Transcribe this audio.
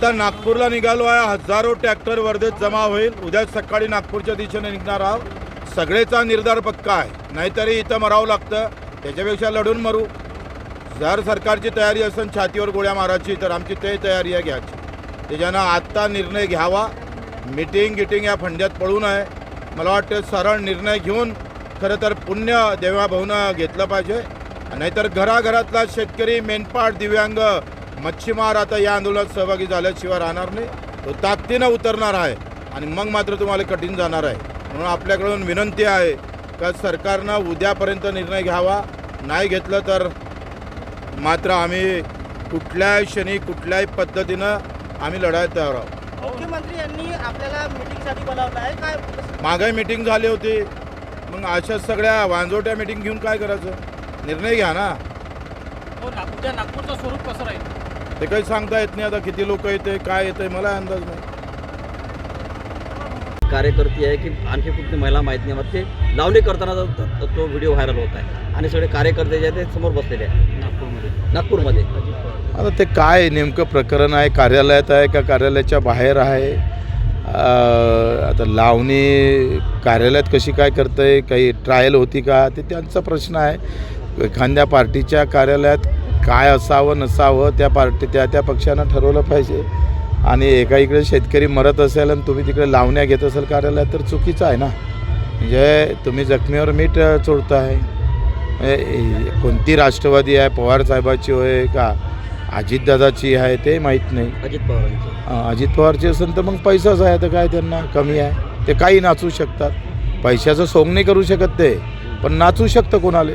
आता नागपूरला निघालो आहे. हजारो ट्रॅक्टर वर्धेत जमा होईल. उद्या सकाळी नागपूरच्या दिशेने निघणार आहोत. सगळेचा निर्धार पक्का आहे. नाहीतरी इथं मरावं लागतं. त्याच्यापेक्षा लढून मरू. जर सरकारची तयारी असेल छातीवर गोळ्या मारायची तर आमची ते तयारी आहे घ्यायची. त्याच्यानं आत्ता निर्णय घ्यावा. मिटिंग गिटिंग या फंड्यात पडू नये. मला वाटतं सरळ निर्णय घेऊन खरं तर पुण्य देवाभाऊनं घेतलं पाहिजे. नाहीतर घराघरातला शेतकरी मेनपाट दिव्यांग मच्छीमार आता या आंदोलनात सहभागी झाल्याशिवाय राहणार नाही. तो ताकदीनं उतरणार आहे आणि मग मात्र तुम्हाला कठीण जाणार आहे. म्हणून आपल्याकडून विनंती आहे का सरकारनं उद्यापर्यंत निर्णय घ्यावा. नाही घेतलं तर मात्र आम्ही कुठल्याही क्षणी कुठल्याही पद्धतीनं आम्ही लढायला तयार आहोत. मुख्यमंत्री यांनी आपल्याला मीटिंगसाठी बोलावलं आहे. काय मागे मिटिंग झाली होती. मग अशा सगळ्या वांजोट्या मिटिंग घेऊन काय करायचं? निर्णय घ्या ना. हो नागपूरचं स्वरूप कसं राहील? ते काही सांगता येत नाही आता किती लोक येते काय येते मला अंदाज नाही. कार्यकर्ते आहे की आणखी कुठली महिला माहीत नाही मग ते लावणी करताना तो- तो व्हिडिओ व्हायरल होत आहे. आणि सगळे कार्यकर्ते जे आहे ते समोर बसलेले आहे नागपूरमध्ये. नागपूरमध्ये. आता ते काय नेमकं प्रकरण आहे कार्यालयात आहे का कार्यालयाच्या बाहेर आहे? अं, आता लावणी कार्यालयात कशी काय करतंय काही ट्रायल होती का? ते त्यांचा प्रश्न आहे. एखाद्या पार्टीच्या कार्यालयात काय असावं नसावं त्या पार्टी त्या त्या पक्षानं ठरवलं पाहिजे. आणि एका इकडे शेतकरी मरत असेल आणि तुम्ही तिकडे लावण्या घेत असेल कार्यालयात तर चुकीचं आहे ना. म्हणजे तुम्ही जखमीवर मीठ अ, चोळताय म्हणजे कोणती राष्ट्रवादी आहे पवार साहेबाची होय का अजितदादाची आहे ते माहीत नाही. अजित पवारांचे. अ, अजित पवारची असेल तर मग पैसाच आहे तर काय त्यांना कमी आहे. ते काही नाचू शकतात. पैशाचं सोंग नाही करू शकत ते पण नाचू शकतं कोणाले?